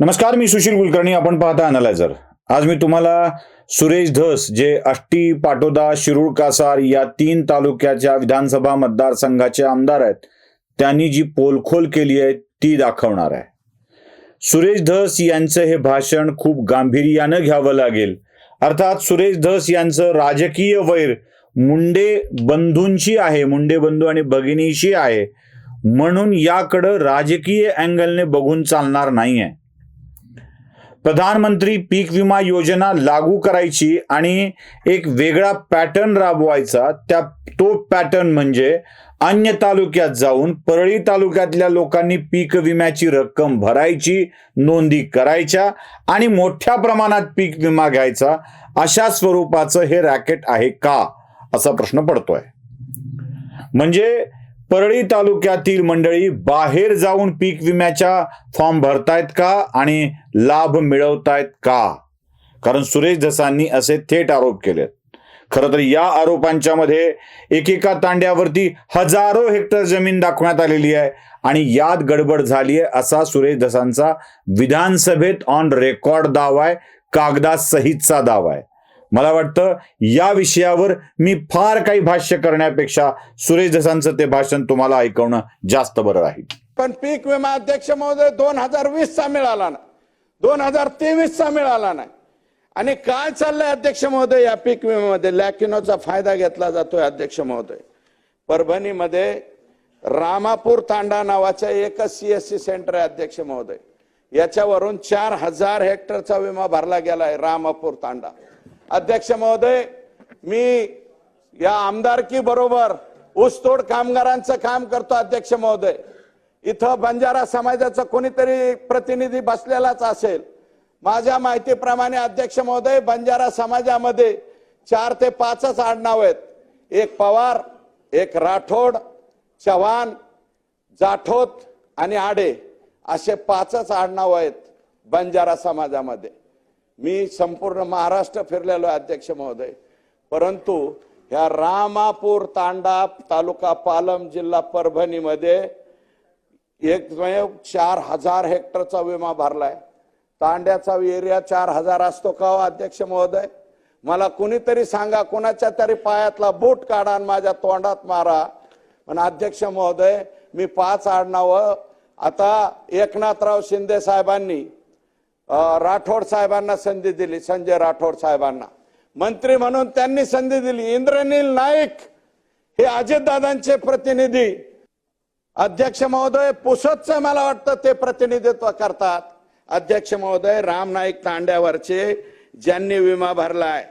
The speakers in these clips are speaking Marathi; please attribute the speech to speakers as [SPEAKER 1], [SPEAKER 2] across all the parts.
[SPEAKER 1] नमस्कार मी सुशील कुलकर्णी. आपण पाहता अनालायझर आज मी तुम्हाला सुरेश धस जे आष्टी पाटोदा शिरूर कासार या तीन तालुक्याच्या विधानसभा मतदारसंघाचे आमदार आहेत. त्यांनी जी पोलखोल केली आहे ती दाखवणार आहे. सुरेश धस यांचं हे भाषण खूप गांभीर्यानं घ्यावं लागेल. अर्थात सुरेश धस यांचं राजकीय वैर मुंडे बंधूंशी आहे मुंडे बंधू आणि भगिनीशी आहे. म्हणून याकडं राजकीय अँगलने बघून चालणार नाहीये. प्रधानमंत्री पीक विमा योजना लागू करायची आणि एक वेगळा पॅटर्न राबवायचा. त्या तो पॅटर्न म्हणजे अन्य तालुक्यात जाऊन परळी तालुक्यातल्या लोकांनी पीक विम्याची रक्कम भरायची नोंदी करायच्या आणि मोठ्या प्रमाणात पीक विमा घ्यायचा. अशा स्वरूपाचं हे रॅकेट आहे का? असा प्रश्न पडतोय. म्हणजे परळी तालुक्यातील मंडळी बाहेर जाऊन पीक विम्याच्या फॉर्म भरतायत का आणि लाभ मिळवतायत का? कारण सुरेश धसांनी असे थेट आरोप केलेत. खरं तर या आरोपांच्या मध्ये एकेका तांड्यावरती हजारो हेक्टर जमीन दाखवण्यात आलेली आहे आणि यात गडबड झाली आहे असा सुरेश धसांचा विधानसभेत ऑन रेकॉर्ड दावा आहे कागदासहितचा दावा आहे. मला वाटतं या विषयावर मी फार काही भाष्य करण्यापेक्षा सुरेश जसांचं ते भाषण तुम्हाला ऐकवणं जास्त बरं राहील.
[SPEAKER 2] पण पीक विमा अध्यक्ष महोदय दोन हजार वीस चा मिळाला ना दोन हजार तेवीस चा मिळाला नाही. आणि काय चाललंय अध्यक्ष महोदय या पीक विम्यामध्ये? लॅकिनोचा फायदा घेतला जातोय अध्यक्ष महोदय. परभणीमध्ये रामापूर तांडा नावाचं एकच सीएससी सेंटर आहे अध्यक्ष महोदय. याच्यावरून चार हजार हेक्टरचा विमा भरला गेलाय रामापूर तांडा. अध्यक्ष महोदय मी या आमदारकी बरोबर ऊसतोड कामगारांचं काम करतो अध्यक्ष महोदय. इथं बंजारा समाजाचा कोणीतरी प्रतिनिधी बसलेलाच असेल. माझ्या माहितीप्रमाणे अध्यक्ष महोदय बंजारा समाजामध्ये चार ते पाचच आडनाव आहेत. एक पवार एक राठोड चव्हाण जाठोत आणि आडे असे पाचच आडनाव आहेत बंजारा समाजामध्ये. मी संपूर्ण महाराष्ट्र फिरलेलो आहे अध्यक्ष महोदय. परंतु ह्या रामापूर तांडा तालुका पालम जिल्हा परभणीमध्ये एकमेव चार हजार हेक्टरचा विमा भरलाय. तांड्याचा एरिया चार हजार असतो का हो अध्यक्ष महोदय? मला कुणीतरी सांगा कुणाच्या तरी पायातला बूट काढा आणि माझ्या तोंडात मारा. पण अध्यक्ष महोदय मी पाच आडनाव आता एकनाथराव शिंदे साहेबांनी राठोड साहेबांना संधी दिली संजय राठोड साहेबांना. मंत्री म्हणून त्यांनी संधी दिली. इंद्रनील नाईक हे अजितदादांचे प्रतिनिधी. अध्यक्ष महोदय पुसतच मला वाटतं ते प्रतिनिधित्व करतात. अध्यक्ष महोदय राम नाईक तांड्यावरचे ज्यांनी विमा भरलाय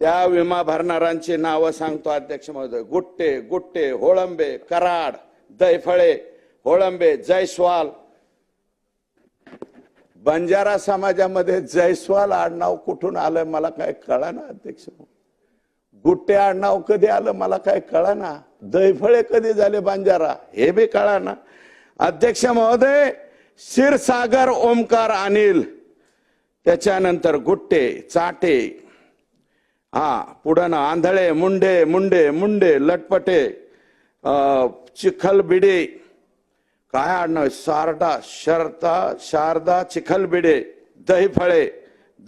[SPEAKER 2] त्या विमा भरणाऱ्यांची नावं सांगतो अध्यक्ष महोदय. गुट्टे गुट्टे होळंबे कराड दैफळे होळंबे जयस्वाल बंजारा समाजामध्ये जयस्वाल आडनाव कुठून आलं मला काय कळा ना अध्यक्ष गुट्टे आडनाव कधी आलं मला काय कळा ना दैफळे कधी झाले बंजारा हे बी कळा ना अध्यक्ष महोदय क्षीरसागर ओमकार अनिल त्याच्यानंतर गुट्टे चाटे हा पुढं ना आंधळे मुंडे मुंडे मुंडे लटपटे चिखलबिडे काय आडनाव आहे? सारडा शरता शारदा चिखलबिडे दहीफळे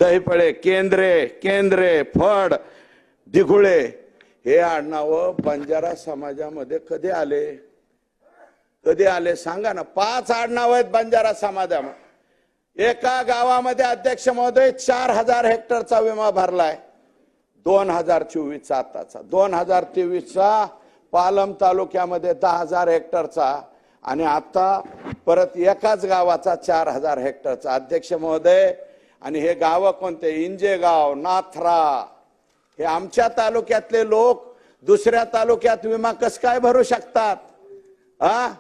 [SPEAKER 2] दहीफळे केंद्रे केंद्रे फड दिघुळे हे आडनाव बंजारा समाजामध्ये कधी आले? कधी आले? सांगा ना. पाच आडनाव आहेत बंजारा समाजामध्ये. एका गावामध्ये अध्यक्ष महोदय चार हजार हेक्टरचा विमा भरलाय. दोन हजार चोवीसचा आताचा. दोन हजार तेवीसचा पालम तालुक्यामध्ये दहा हजार हेक्टरचा आणि आता परत एकाच गावाचा चार हजार हेक्टरचा अध्यक्ष महोदय. आणि हे गावं कोणते? इंजेगाव नाथरा. हे आमच्या तालुक्यातले लोक दुसऱ्या तालुक्यात विमा कस काय भरू शकतात? हा?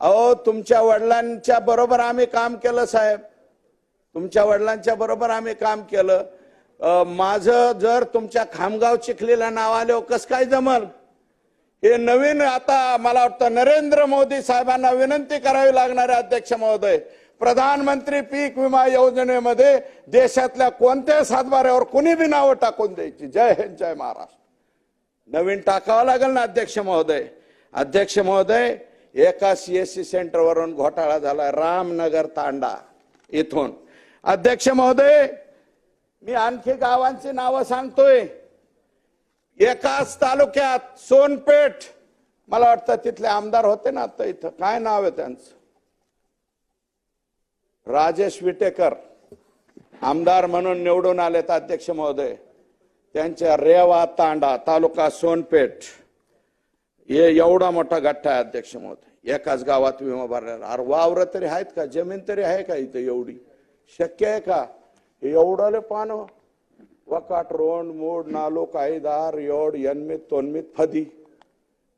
[SPEAKER 2] अहो तुमच्या वडिलांच्या बरोबर आम्ही काम केलं साहेब. तुमच्या वडिलांच्या बरोबर आम्ही काम केलं. माझं जर तुमच्या खामगाव चिखलीला नाव आले कस काय जमल? हे नवीन आता मला वाटतं नरेंद्र मोदी साहेबांना विनंती करावी लागणार आहे अध्यक्ष महोदय प्रधानमंत्री पीक विमा योजनेमध्ये देशातल्या कोणत्याही सातबाऱ्यावर कुणी बी नावं टाकून द्यायची? जय हिंद जय महाराष्ट्र. नवीन टाकावं लागेल ना अध्यक्ष महोदय. अध्यक्ष महोदय एका सीएससी सेंटरवरून घोटाळा झाला रामनगर तांडा इथून. अध्यक्ष महोदय मी आणखी गावांची नावं सांगतोय. एकाच तालुक्यात सोनपेठ. मला वाटतं तिथले आमदार होते ना आता इथं. काय नाव आहे त्यांचं? राजेश विटेकर. आमदार म्हणून निवडून आलेत अध्यक्ष महोदय. त्यांच्या रेवा तांडा तालुका सोनपेठ. हे एवढा मोठा गठ्ठा आहे अध्यक्ष महोदय. एकाच गावात विमा भरलेला. अरे वावर तरी आहेत का? जमीन तरी आहे का इथं एवढी? शक्य आहे का? एवढं एवढाले पान वकाट रोंड मूड नालो कायदार योड यन्मित तोन्मित फदी.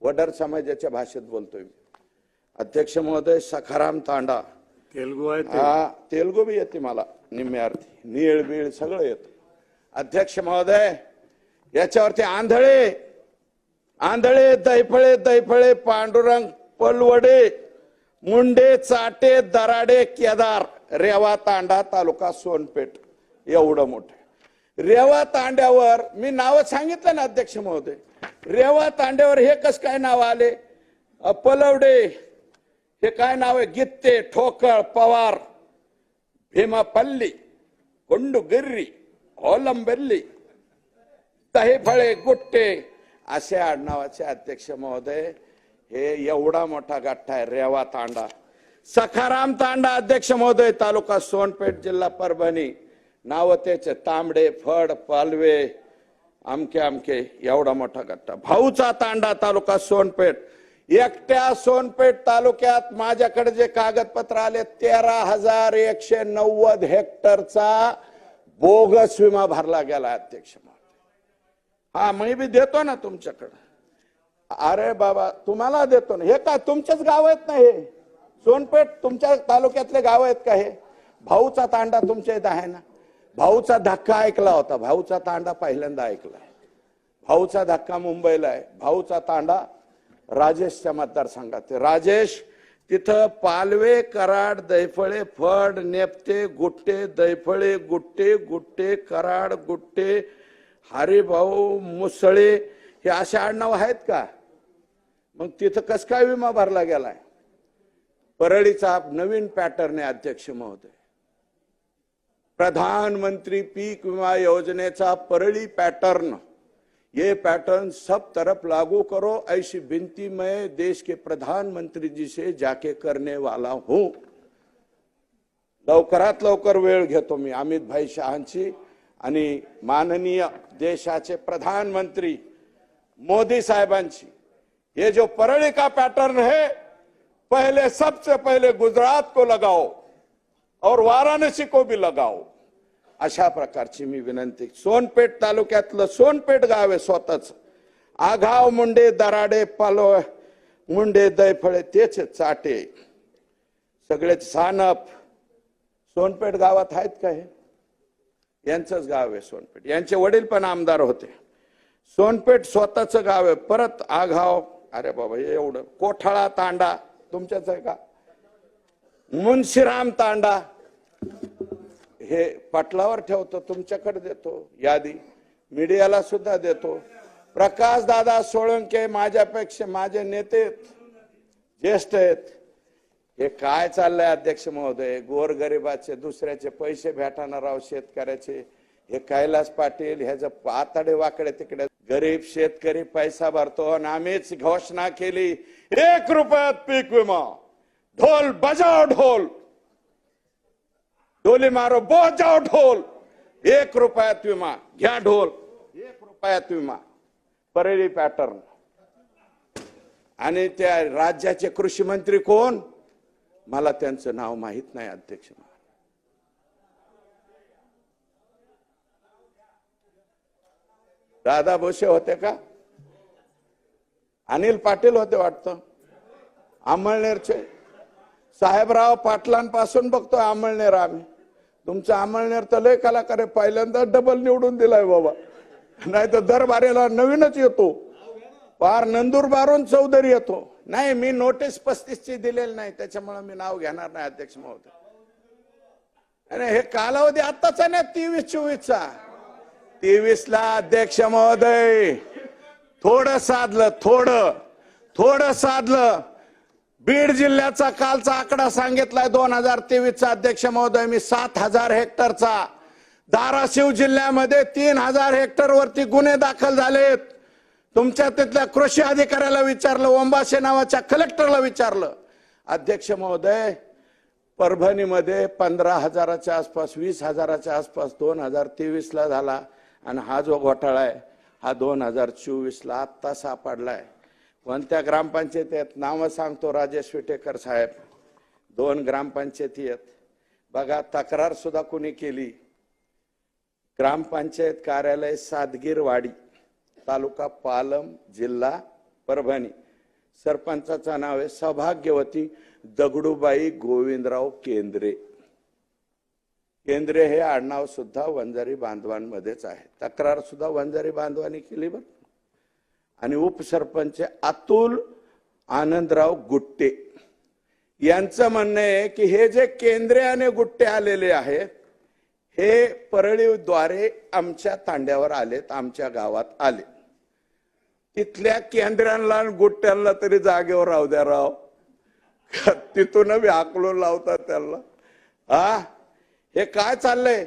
[SPEAKER 2] वडर समाजाच्या भाषेत बोलतोय मी. अध्यक्ष महोदय सखाराम तांडा.
[SPEAKER 3] तेलगू आहे
[SPEAKER 2] हा तेलगू बी येते मला निम्मे अर्थी. नीळ बीळ सगळं येतं. अध्यक्ष महोदय याच्यावरती आंधळे. आंधळे दैफळे दैफळे पांडुरंग पलवडे मुंडे चाटे दराडे केदार रेवा तांडा तालुका सोनपेठ. एवढं मोठं. रेवा तांड्यावर मी नावं सांगितलं ना अध्यक्ष महोदय. रेवा तांड्यावर हे कस काय नाव आले? पलवडे हे काय नाव आहे? गित्ते ठोकळ पवार भीमापल्ली कोंडुगिर्री होलंबेल्ली दहीफळे गुट्टे असे आडनावाचे अध्यक्ष महोदय. हे एवढा मोठा गठ्ठा आहे रेवा तांडा. सखाराम तांडा अध्यक्ष महोदय तालुका सोनपेठ जिल्हा परभणी. नाव त्याचे तांबडे फड पालवे अमके आमके एवढा मोठा गट्टा. भाऊचा तांडा तालुका सोनपेठ. एकट्या सोनपेठ तालुक्यात माझ्याकडे जे कागदपत्र आले तेरा हजार एकशे नव्वद हेक्टरचा बोगस विमा भरला गेला अध्यक्ष हा मी बी देतो ना तुमच्याकडं. अरे बाबा तुम्हाला देतो ना. हे का तुमचेच गाव आहेत ना हे? सोनपेठ तुमच्या तालुक्यातले गाव आहेत का हे? भाऊचा तांडा तुमच्या इथं आहे ना? भाऊचा धक्का ऐकला होता. भाऊचा तांडा पहिल्यांदा ऐकला भाऊचा धक्का मुंबईला आहे. भाऊचा तांडा राजेशच्या मतदारसंघात राजेश तिथं पालवे कराड दैफळे फड नेपते गुट्टे दैफळे गुट्टे गुट्टे कराड गुट्टे हरिभाऊ मुसळे हे असे आडनाव आहेत का? मग तिथं कस काय विमा भरला गेलाय? परळीचा नवीन पॅटर्न आहे अध्यक्ष महोदय. प्रधानमंत्री पीक विमा योजनेचा परळी पॅटर्न. ये पैटर्न सब तरफ लागू करो ऐसी विनती मैं देश के प्रधानमंत्री जी से जाके करने वाला हूं. लवकरात लवकर वेळ घेतो मी अमित भाई शहांची आणि माननीय देशाचे प्रधानमंत्री मोदी साहेबांची. ये जो परळी का पैटर्न है पहले सबसे पहले गुजरात को लगाओ. और वाराणसी को भी लगाओ। अशा प्रकारची मी विनंती. सोनपेठ तालुक्यातलं सोनपेठ गाव आहे स्वतःच. आघाव मुंडे दराडे पालो मुंडे दैफळे तेच चाटे. सगळेच सानप. सोनपेठ गावात आहेत का हे? यांचंच गाव आहे सोनपेठ. यांचे वडील पण आमदार होते. सोनपेठ स्वतःच गाव आहे. परत आघाव. अरे बाबा एवढं. कोठाळा तांडा. तुमच्याच आहे का? मुन्शीराम तांडा. हे पटलावर ठेवतो तुमच्याकडे देतो यादी. मीडियाला सुद्धा देतो. प्रकाश दादा सोळंके माझ्यापेक्षा माझे नेते ज्येष्ठ आहेत. हे काय चाललंय अध्यक्ष महोदय? गोरगरिबाचे दुसऱ्याचे पैसे भेटणार राव शेतकऱ्याचे. हे कैलास पाटील ह्याचं पातडे वाकडे तिकडे. गरीब शेतकरी पैसा भरतो आणि आम्हीच घोषणा केली एक रुपयात पीक विमा. ढोल बजाव ढोल। डोली मारो बहुत जाओ ढोल। एक रुपयात विमा घ्या ढोल। एक रुपयात विमा परेली पॅटर्न आणि त्या राज्याचे कृषी मंत्री कोण? मला त्यांचं नाव माहीत नाही अध्यक्ष दादा भोसे होते का? अनिल पाटील होते वाटतं. अमळनेरचे साहेबराव पाटलांपासून बघतोय आमळनेर आम्ही. तुमचं अमळनेर तर लय कलाकार आहे. पहिल्यांदा डबल निवडून दिलाय बाबा. नाही तर दरबारेला नवीनच येतो. पार नंदुरबारून चौधरी येतो. नाही मी नोटीस पस्तीसची दिलेली नाही. त्याच्यामुळे मी नाव घेणार नाही अध्यक्ष महोदय. अरे हे कालावधी आत्ताचा नाही तेवीस चोवीसचा तेवीस ला अध्यक्ष महोदय. थोडं साधलं थोडं. थोडं साधलं. बीड जिल्ह्याचा कालचा आकडा सांगितलाय. दोन हजार तेवीसचा अध्यक्ष महोदय मी सात हजार हेक्टरचा. धाराशिव जिल्ह्यामध्ये तीन हजार हेक्टर वरती गुन्हे दाखल झालेत. तुमच्या तिथल्या कृषी अधिकाऱ्याला विचारलं ओंबाशे नावाच्या कलेक्टरला विचारलं. अध्यक्ष महोदय परभणीमध्ये पंधरा हजाराच्या आसपास वीस हजाराच्या आसपास दोन हजार तेवीसला झाला. आणि हा जो घोटाळा आहे हा दोन हजार चोवीसला आत्ता सापडलाय. कोणत्या ग्रामपंचायती आहेत? नावं सांगतो राजेश विटेकर साहेब. दोन ग्रामपंचायती आहेत. बघा तक्रार सुद्धा कोणी केली? ग्रामपंचायत कार्यालय सादगीरवाडी तालुका पालम जिल्हा परभणी. सरपंचाचं नाव आहे सौभाग्यवती दगडूबाई गोविंदराव केंद्रे. केंद्रे हे आडनाव सुद्धा वंजारी बांधवांमध्येच आहे. तक्रार सुद्धा वंजारी बांधवांनी केली बरं. आणि उपसरपंच अतुल आनंदराव गुट्टे. यांचं म्हणणं आहे की हे जे केंद्रे आणि गुट्टे आलेले आहेत हे परळीद्वारे आमच्या तांड्यावर आलेत आमच्या गावात आले. तिथल्या केंद्रांना गुट्ट्यांना तरी जागेवर राहू द्या राव. तिथून बी लावतात त्यांना. हा हे काय चाललंय?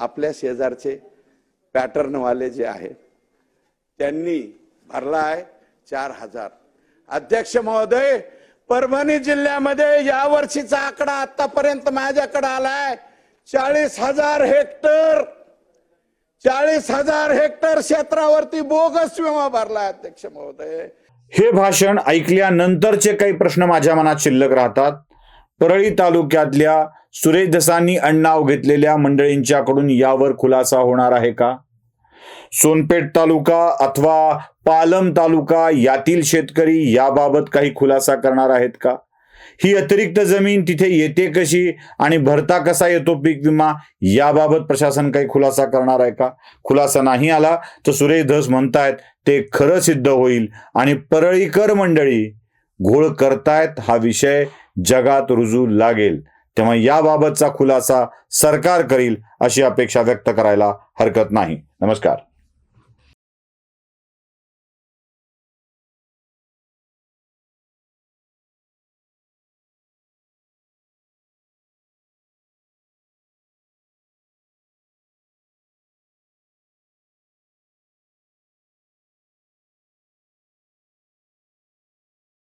[SPEAKER 2] आपल्या शेजारचे पॅटर्नवाले जे आहेत त्यांनी भरला आहे चार हजार. अध्यक्ष महोदय परभणी जिल्ह्यामध्ये या वर्षीचा आकडा आतापर्यंत माझ्याकडे आलाय. चाळीस हजार हेक्टर चाळीस हजार हेक्टर क्षेत्रावरती बोगस विमा भरलाय अध्यक्ष महोदय.
[SPEAKER 1] हे भाषण ऐकल्यानंतरचे काही प्रश्न माझ्या मनात शिल्लक राहतात. परळी तालुक्यातल्या सुरेश दसांनी अण्णाव घेतलेल्या मंडळींच्याकडून यावर खुलासा होणार आहे का? सोनपेठ तालुका अथवा पालम तालुका यातील शेतकरी याबाबत काही खुलासा करणार आहेत का? ही अतिरिक्त जमीन तिथे येते कशी आणि भरता कसा येतो पीक विमा याबाबत प्रशासन काही खुलासा करणार आहे का? खुलासा नाही आला तर सुरेश धस म्हणतायत ते खरं सिद्ध होईल आणि परळीकर मंडळी घोळ करतायत हा विषय जगात रुजू लागेल. तेव्हा याबाबतचा खुलासा सरकार करील अशी अपेक्षा व्यक्त करायला हरकत नाही. नमस्कार.